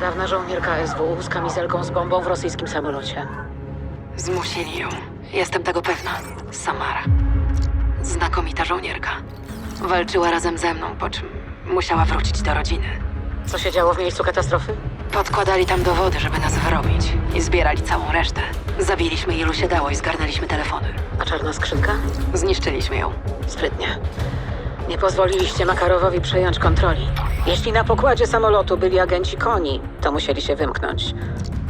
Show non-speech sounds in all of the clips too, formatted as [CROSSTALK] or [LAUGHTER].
Dawna żołnierka SW z kamizelką z bombą w rosyjskim samolocie. Zmusili ją. Jestem tego pewna. Samara. Znakomita żołnierka. Walczyła razem ze mną, po czym musiała wrócić do rodziny. Co się działo w miejscu katastrofy? Podkładali tam dowody, żeby nas wyrobić i zbierali całą resztę. Zabiliśmy ilu się dało i zgarnęliśmy telefony. A czarna skrzynka? Zniszczyliśmy ją. Sprytnie. Nie pozwoliliście Makarowowi przejąć kontroli. Jeśli na pokładzie samolotu byli agenci koni, to musieli się wymknąć.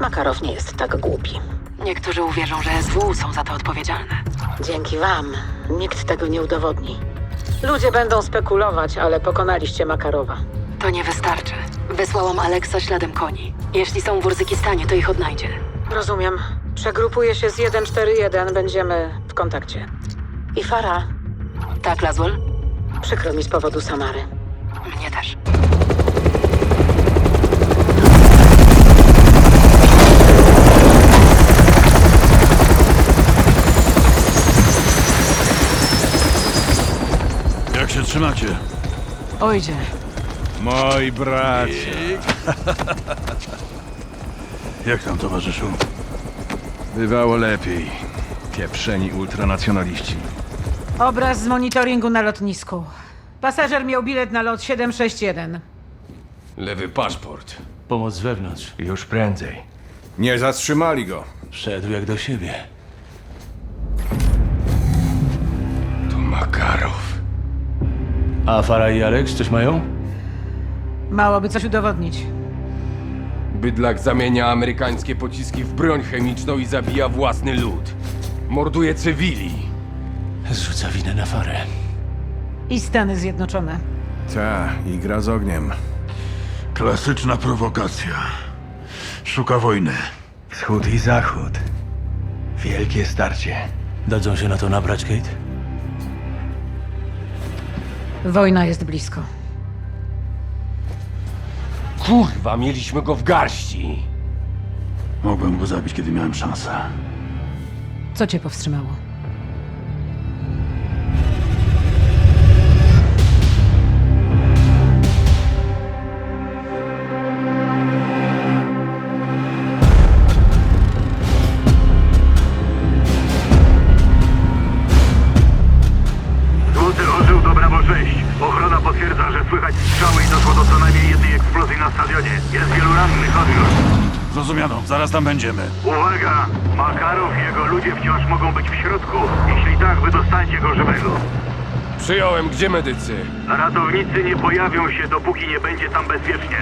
Makarow nie jest tak głupi. Niektórzy uwierzą, że SW są za to odpowiedzialne. Dzięki wam nikt tego nie udowodni. Ludzie będą spekulować, ale pokonaliście Makarowa. To nie wystarczy. Wysłałam Aleksa śladem koni. Jeśli są w Urzykistanie, to ich odnajdzie. Rozumiem. Przegrupuję się z 141, będziemy w kontakcie. I Fara, Tak, Laswell? Przykro mi z powodu Samary. Mnie też. Jak się trzymacie? Ojdzie. Moi bracia. [LAUGHS] Jak tam, towarzyszu? Bywało lepiej. Pieprzeni ultranacjonaliści. Obraz z monitoringu na lotnisku. Pasażer miał bilet na lot 761. Lewy paszport. Pomoc z wewnątrz. Już prędzej. Nie zatrzymali go. Wszedł jak do siebie. To Makarow. A Farah i Alex coś mają? Małoby coś udowodnić. Bydlak zamienia amerykańskie pociski w broń chemiczną i zabija własny lud. Morduje cywili. Zrzuca winę na Farę. I Stany Zjednoczone. Ta, i gra z ogniem. Klasyczna prowokacja. Szuka wojny. Wschód i zachód. Wielkie starcie. Dadzą się na to nabrać, Kate? Wojna jest blisko. Kurwa, mieliśmy go w garści. Mogłem go zabić, kiedy miałem szansę. Co cię powstrzymało? Zaraz tam będziemy. Uwaga! Makarow i jego ludzie wciąż mogą być w środku. Jeśli tak, wydostańcie go żywego. Przyjąłem, gdzie medycy? Ratownicy nie pojawią się, dopóki nie będzie tam bezpiecznie.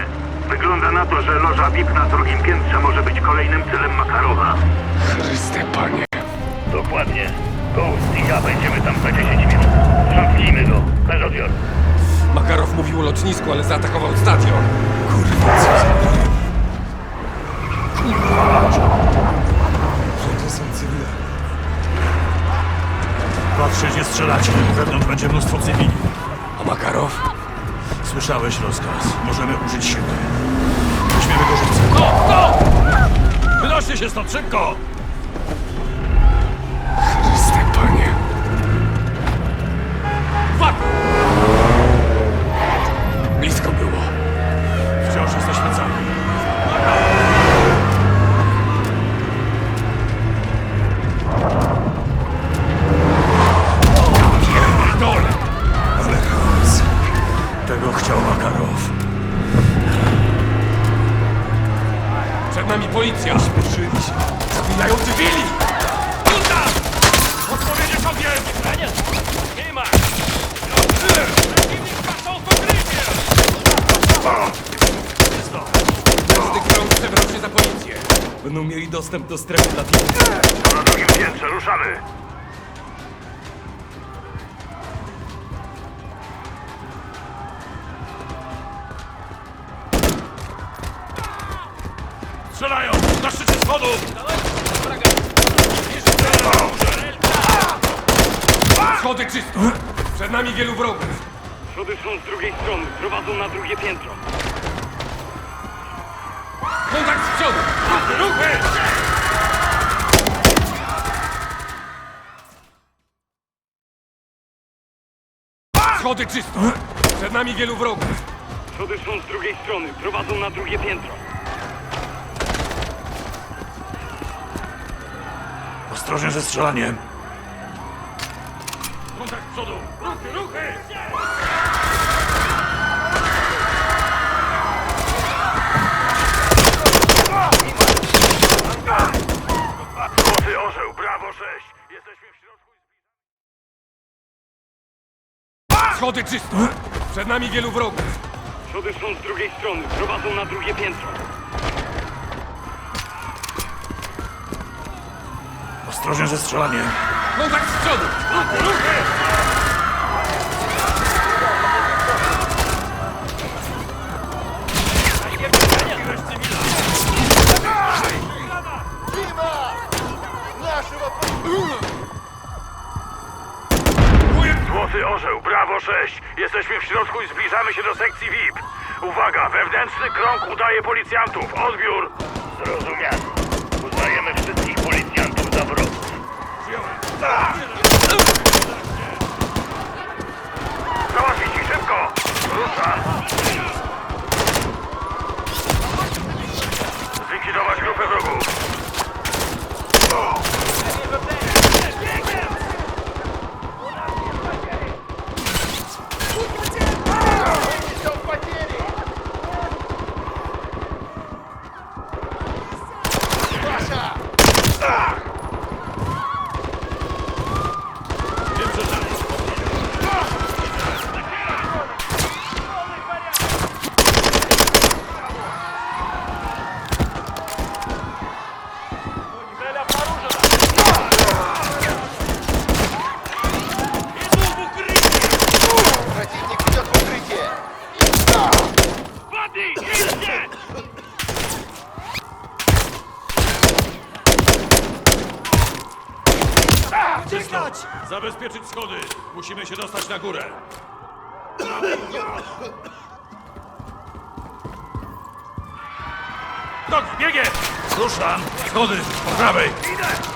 Wygląda na to, że loża VIP na drugim piętrze może być kolejnym celem Makarowa. Chryste, panie. Dokładnie. Ghost i ja będziemy tam za 10 minut. Sprzątnijmy go. Bez odbioru. Makarow mówił o lotnisku, ale zaatakował stadion. Patrzeć, nie strzelacie. Wewnątrz będzie mnóstwo cywili. A Makarow? Słyszałeś rozkaz. Możemy użyć siły. Weźmiemy go żywcem. Go! Go! Wynoście się stąd, szybko! Chryste, panie. Blisko policja! Spieszyli się. Zabijają cywili! Junta! Odpowiedzieć ogień! Nie ma! Każdy krąg przebrał się za policję. Będą mieli dostęp do strefy dla pieniędzy. Na drugim piętrze, ruszamy. czysto! Przed nami wielu wrogów! Schody są z drugiej strony, prowadzą na drugie piętro. Kontakt z przodu! Ruchy, ruchy! Schody czysto! Przed nami wielu wrogów! Schody są z drugiej strony, prowadzą na drugie piętro. Ostrożnie ze strzelaniem. Kontakt z przodu! Ruchy, ruchy! Złoty orzeł, brawo 6. Jesteśmy w środku i Schody czysto! Przed nami wielu wrogów. Schody są z drugiej strony, prowadzą na drugie piętro. Ostrożnie ze strzelaniem. Kontakt z przodu! Ruchy! Złoty orzeł, brawo 6. Jesteśmy w środku i zbliżamy się do sekcji VIP. Uwaga, wewnętrzny krąg udaje policjantów. Odbiór. Zrozumiano. Uznajemy wszystkich policjantów za wrogów. Załatwić ich szybko! Ruszam! Zlikwidować grupę wrogów! Wiem, że tak. Czysto! Zabezpieczyć schody. Musimy się dostać na górę. Nogi, biegiem! Ruszam! Schody, po prawej! Nogi,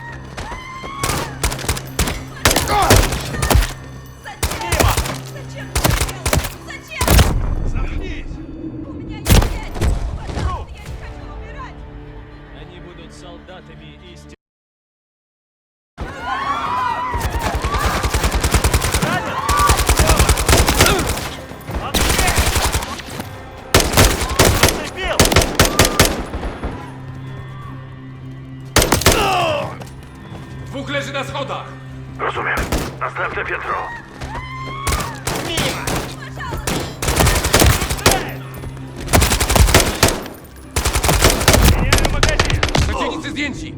Dwóch leży na schodach! Rozumiem. Następne piętro. Przeciwnicy zdjęci!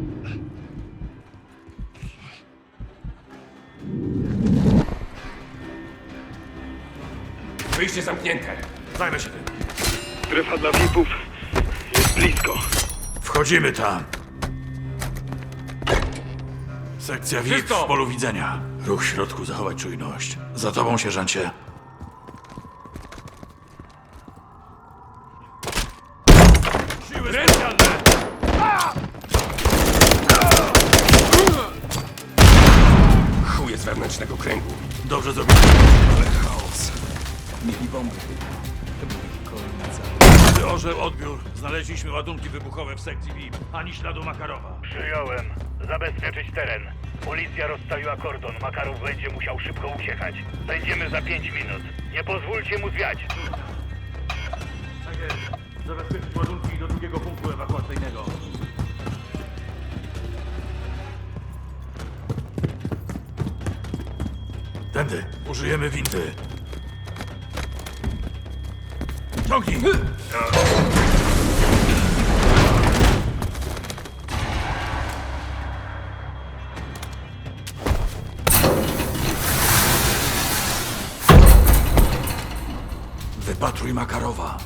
Wyjście zamknięte. Zajmę się tym. Strefa dla VIP-ów jest blisko. Wchodzimy tam. Sekcja VIP w polu widzenia. Ruch w środku, zachować czujność. Za tobą, sierżancie. Siły specjalne! Chuje z wewnętrznego kręgu. Dobrze zrobione. Ale chaos. Mieli bomby. Ty orzeł odbiór. Znaleźliśmy ładunki wybuchowe w sekcji VIP. Ani śladu Makarowa. Przyjąłem. Zabezpieczyć teren. Policja rozstawiła kordon. Makarow będzie musiał szybko uciekać. Będziemy za pięć minut. Nie pozwólcie mu zwiać. Tak jest. Zabezpieczyć ładunki do drugiego punktu ewakuacyjnego. Tędy. Użyjemy windy. Ciągnij! Wypatruj Makarowa.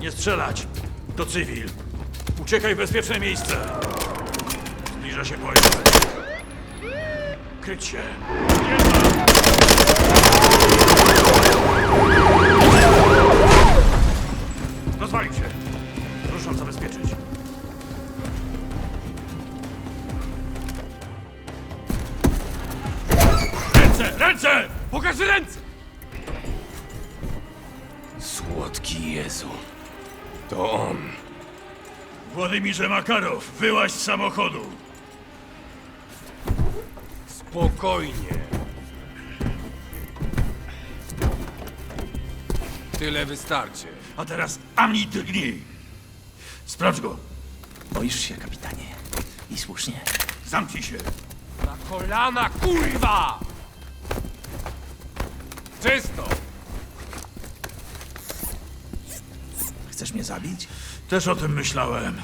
Nie strzelać! To cywil. Uciekaj w bezpieczne miejsce. Zbliża się pojazd. Kryć się. Rozwalił Władimirze Makarow, wyłaź z samochodu. Spokojnie. Tyle wystarczy. A teraz ani drgnij. Sprawdź go. Boisz się, kapitanie. I słusznie. Zamknij się. Na kolana, kurwa! Czysto! Chcesz mnie zabić? Też o tym myślałem.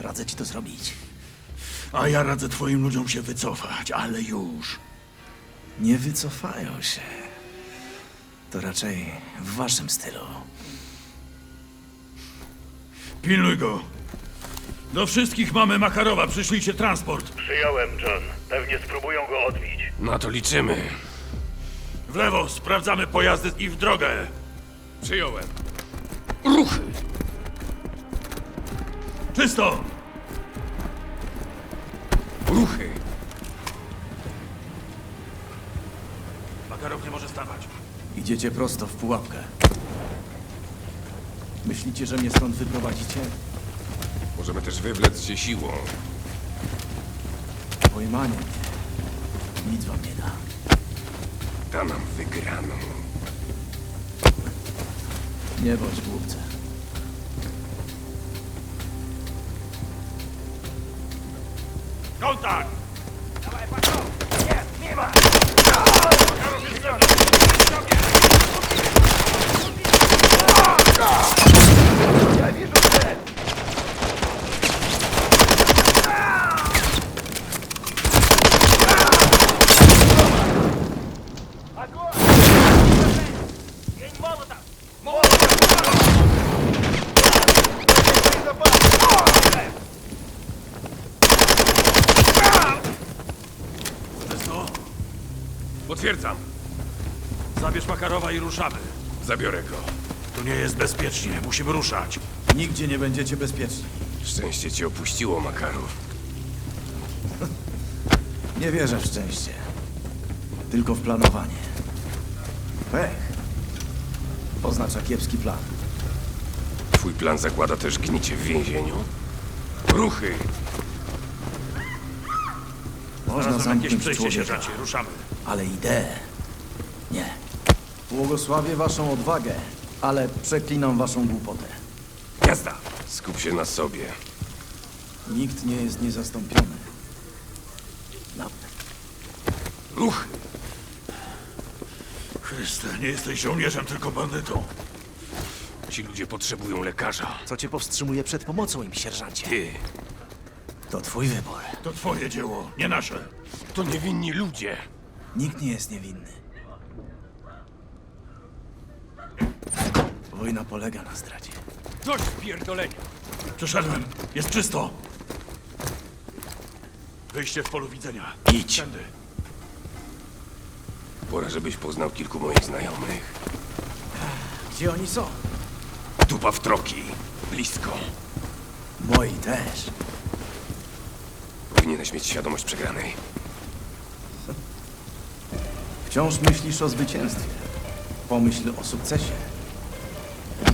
Radzę ci to zrobić. A ja radzę twoim ludziom się wycofać, ale już. Nie wycofają się. To raczej w waszym stylu. Pilnuj go. Do wszystkich mamy Makarowa. Przyszlijcie transport. Przyjąłem, John. Pewnie spróbują go odbić. Na to liczymy. W lewo. Sprawdzamy pojazdy i w drogę. Przyjąłem. Ruchy! Czysto. Ruchy! Makarow nie może stawać. Idziecie prosto w pułapkę. Myślicie, że mnie stąd wyprowadzicie? Możemy też wywlec się siłą. Pojmanie mnie. Nic wam nie da. Da nam wygraną. Nie bądź głupcem. Kontakt! Czysto. Potwierdzam. Zabierz Makarowa i ruszamy. Zabiorę go. Tu nie jest bezpiecznie. Musimy ruszać. Nigdzie nie będziecie bezpieczni. Szczęście cię opuściło, Makarow. [LAUGHS] Nie wierzę w szczęście. Tylko w planowanie. Pech. Oznacza kiepski plan. Twój plan zakłada też gnicie w więzieniu? Ruchy! Można Znalazłem jakieś zamknąć przejście człowieka, sierżancie. Ruszamy. Ale ideę nie. Błogosławię waszą odwagę, ale przeklinam waszą głupotę. Jazda! Skup się na sobie. Nikt nie jest niezastąpiony. Nawet. Ruchy! Chryste, nie jesteś żołnierzem, tylko bandytą. Ci ludzie potrzebują lekarza. Co cię powstrzymuje przed pomocą im, sierżancie? Ty, To twój wybór. To twoje dzieło, nie nasze. to niewinni ludzie. Nikt nie jest niewinny. Wojna polega na zdradzie. Dość pierdolenia. Przeszedłem. Jest czysto. Wyjście w polu widzenia. Idź. Tędy. Pora, żebyś poznał kilku moich znajomych. Gdzie oni są? Dupa w troki. Blisko. Moi też. Powinieneś mieć świadomość przegranej. Wciąż myślisz o zwycięstwie. Pomyśl o sukcesie.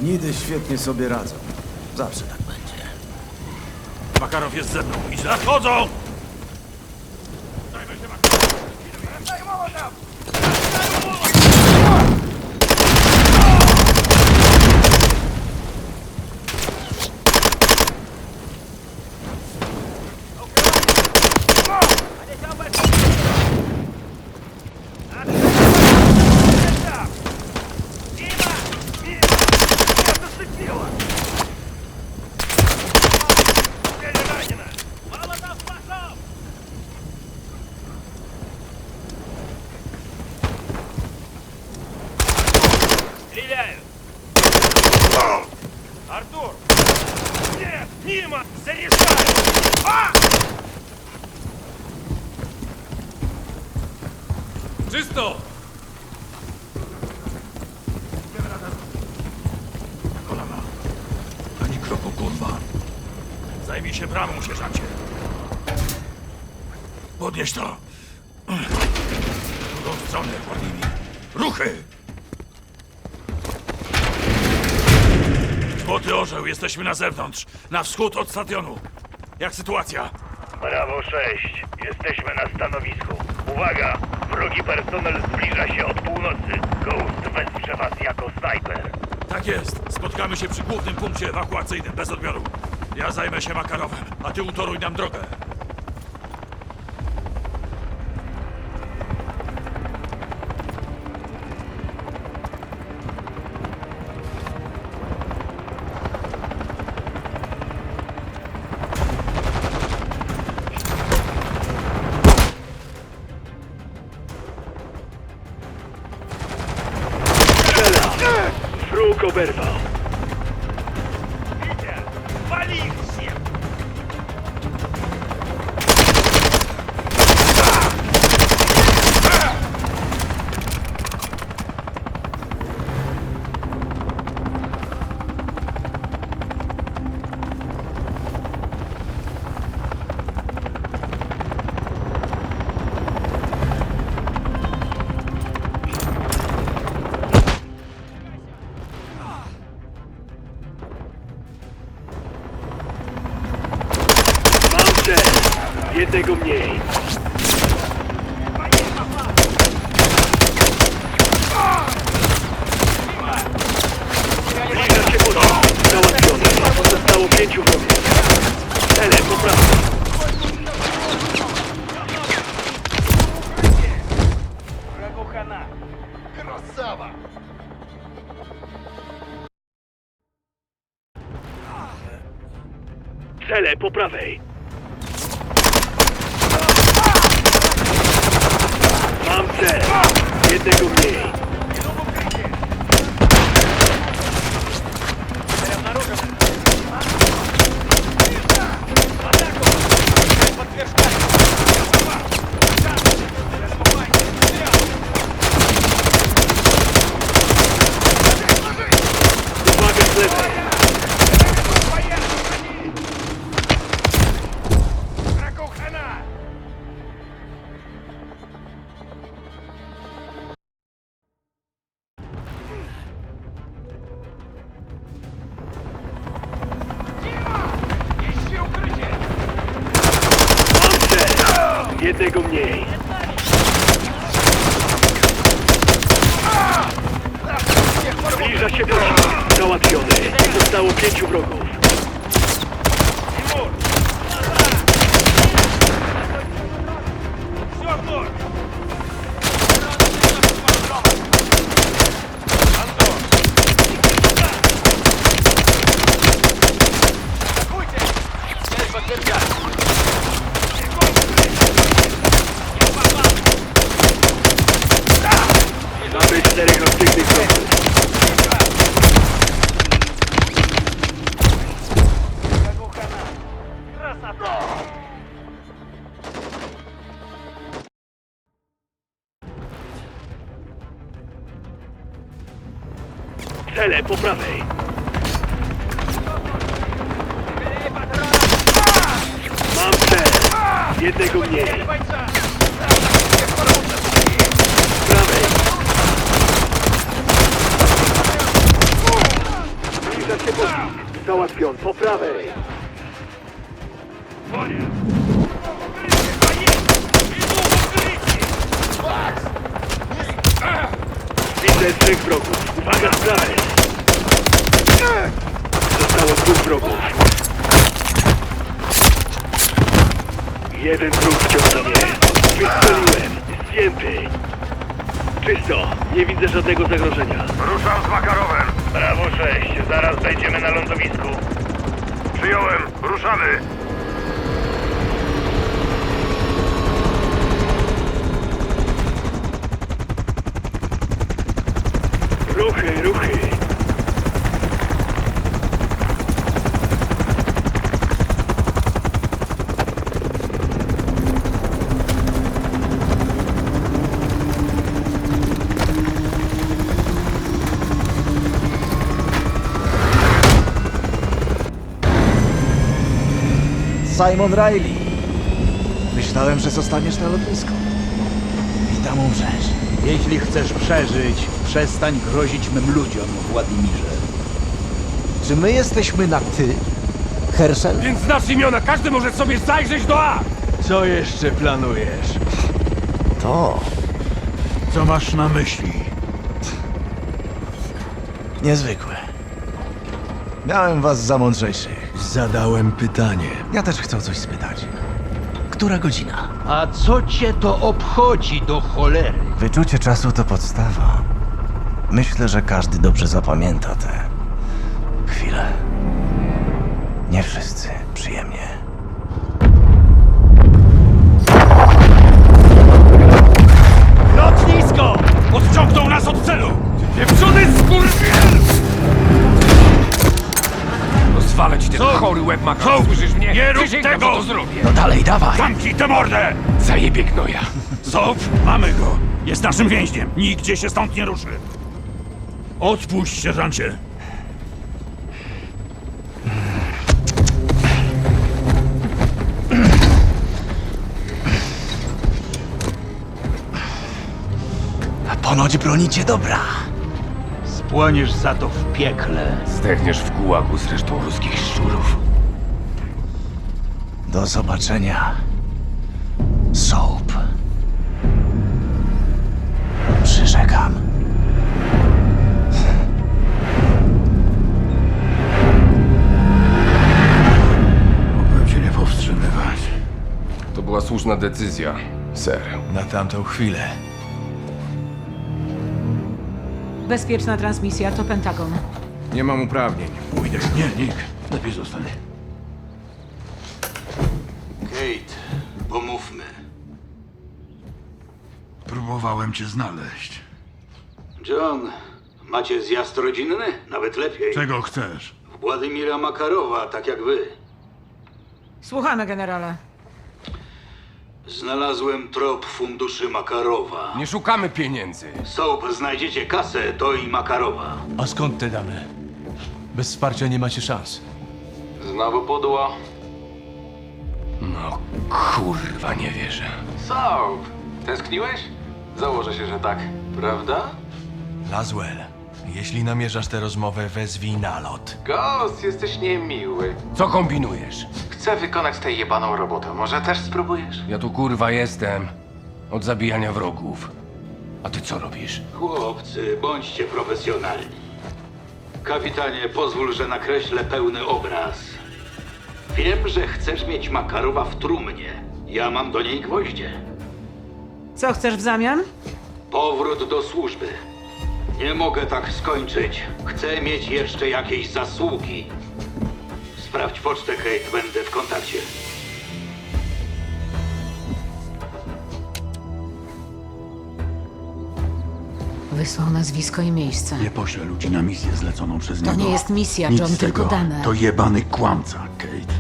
Gnidy świetnie sobie radzą. Zawsze tak będzie. Makarow jest ze mną i nadchodzą! Czysto! Kolana. Ani kroku, kurwa. Zajmij się bramą, sierżancie. Podnieś to. W drugą stronę, Władimir. Ruchy! Złoty orzeł, jesteśmy na zewnątrz. Na wschód od stadionu. Jak sytuacja? Brawo 6. Jesteśmy na stanowisku. Uwaga! Wrogi personel zbliża się od północy. Ghost wesprze was jako snajper. Tak jest. Spotkamy się przy głównym punkcie ewakuacyjnym bez odbioru. Ja zajmę się Makarowem, a ty utoruj nam drogę. Jednego mniej. Zbliża się pod Załatwiony. Zostało pięciu wrogów. Cele po prawej. Cele po prawej. Mam cel. Jednego mniej. Jednego mniej. Zbliża się pocisk. Załatwiony. Zostało pięciu wrogów. Cele po prawej. Mam cel. Jednego mniej. Prawej. Zbliża się pocisk. Załatwion po prawej. Widzę trzech wrogów. Uwaga, z prawej. Zostało dwóch wrogów. Jeden wróg wciąż na mnie. Wystrzeliłem. Zdjęty. Czysto. Nie widzę żadnego zagrożenia. Ruszam z Makarowem. Brawo 6. Zaraz będziemy na lądowisku. Przyjąłem. Ruszamy. Ruchy, ruchy. Simon Riley. Myślałem, że zostaniesz na lotnisku. Witam umrzesz. Jeśli chcesz przeżyć, przestań grozić mym ludziom, Władimirze. Czy my jesteśmy na ty, Herschel? Więc znasz imiona, każdy może sobie zajrzeć do A! Co jeszcze planujesz? To Co masz na myśli? niezwykłe. Miałem was za mądrzejszych. Zadałem pytanie. Ja też chcę o coś spytać. Która godzina? A co cię to obchodzi do cholery? Wyczucie czasu to podstawa. Myślę, że każdy dobrze zapamięta te chwile. Nie wszyscy przyjemnie. Rozwalę ci ten chory łeb makaron, słyszysz mnie? Nie rób Przysięgam, tego! że to zrobię! No dalej, dawaj! Zamknij tę mordę! Zajebie gnoja! Soap, mamy go. Jest naszym więźniem. Nigdzie się stąd nie ruszy. Odpuść, sierżancie. Ponoć bronicie dobra. Spłoniesz za to w piekle. Zdechniesz w gułagu z resztą ruskich szczurów. Do zobaczenia. Soap. Przyrzekam. Mogłem cię nie powstrzymywać. To była słuszna decyzja, ser. Na tamtą chwilę. Bezpieczna transmisja to Pentagon. Nie mam uprawnień. Pójdę. Nie, Nick. Lepiej zostanę. Kate, pomówmy. Próbowałem cię znaleźć. John, macie zjazd rodzinny? Nawet lepiej. Czego chcesz? Władimira Makarowa, tak jak wy. Słuchamy, generale. Znalazłem trop funduszy Makarowa. Nie szukamy pieniędzy. Soap, znajdziecie kasę, to i Makarowa. A skąd te dane? Bez wsparcia nie macie szans. Znowu pudło? No kurwa, nie wierzę. Soap, tęskniłeś? Założę się, że tak. Prawda? Laswell, jeśli namierzasz tę rozmowę, wezwij nalot. Ghost, jesteś niemiły. Co kombinujesz? Chcę wykonać tę jebaną robotę. Może też spróbujesz? Ja tu kurwa jestem. Od zabijania wrogów. A ty co robisz? Chłopcy, bądźcie profesjonalni. Kapitanie, pozwól, że nakreślę pełny obraz. Wiem, że chcesz mieć Makarowa w trumnie. Ja mam do niej gwoździe. Co chcesz w zamian? Powrót do służby. Nie mogę tak skończyć. Chcę mieć jeszcze jakieś zasługi. Sprawdź pocztę, Kate. Będę w kontakcie. Wysłał nazwisko i miejsce. Nie poślę ludzi na misję zleconą przez To niego. nie jest misja, Nic John, z tylko tego. dane. To jebany kłamca, Kate.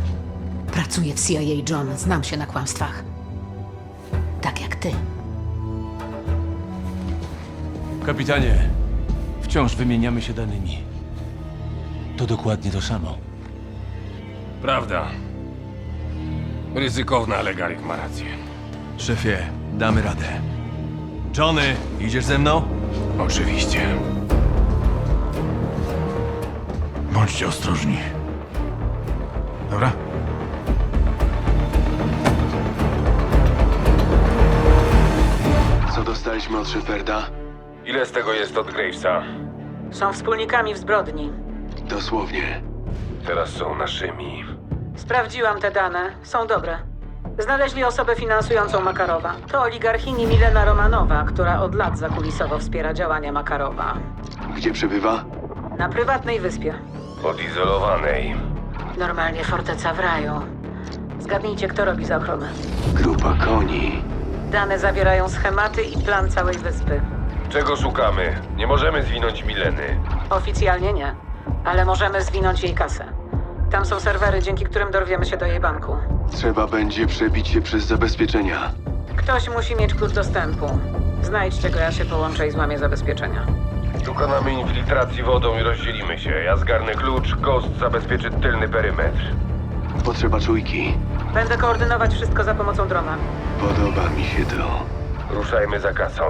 Pracuję w CIA, John. Znam się na kłamstwach. Tak jak ty. Kapitanie, wciąż wymieniamy się danymi. To dokładnie to samo. Prawda. Ryzykowna, ale Garik ma rację. Szefie, damy radę. Johnny, idziesz ze mną? Oczywiście. Bądźcie ostrożni. Dobra? Co dostaliśmy od Sheparda? Ile z tego jest od Gravesa? Są wspólnikami w zbrodni. Dosłownie. Teraz są naszymi. Sprawdziłam te dane. Są dobre. Znaleźli osobę finansującą Makarowa. To oligarchini Milena Romanowa, która od lat zakulisowo wspiera działania Makarowa. Gdzie przebywa? Na prywatnej wyspie. Odizolowanej. Normalnie forteca w raju. Zgadnijcie, kto robi za ochronę. Grupa koni. Dane zawierają schematy i plan całej wyspy. Czego szukamy? Nie możemy zwinąć Mileny. Oficjalnie nie, ale możemy zwinąć jej kasę. Tam są serwery, dzięki którym dorwiemy się do jej banku. Trzeba będzie przebić się przez zabezpieczenia. Ktoś musi mieć klucz dostępu. Znajdźcie go, ja się połączę i złamię zabezpieczenia. Dokonamy infiltracji wodą i rozdzielimy się. Ja zgarnę klucz, Ghost zabezpieczy tylny perymetr. Potrzeba czujki. Będę koordynować wszystko za pomocą drona. Podoba mi się to. Ruszajmy za kasą.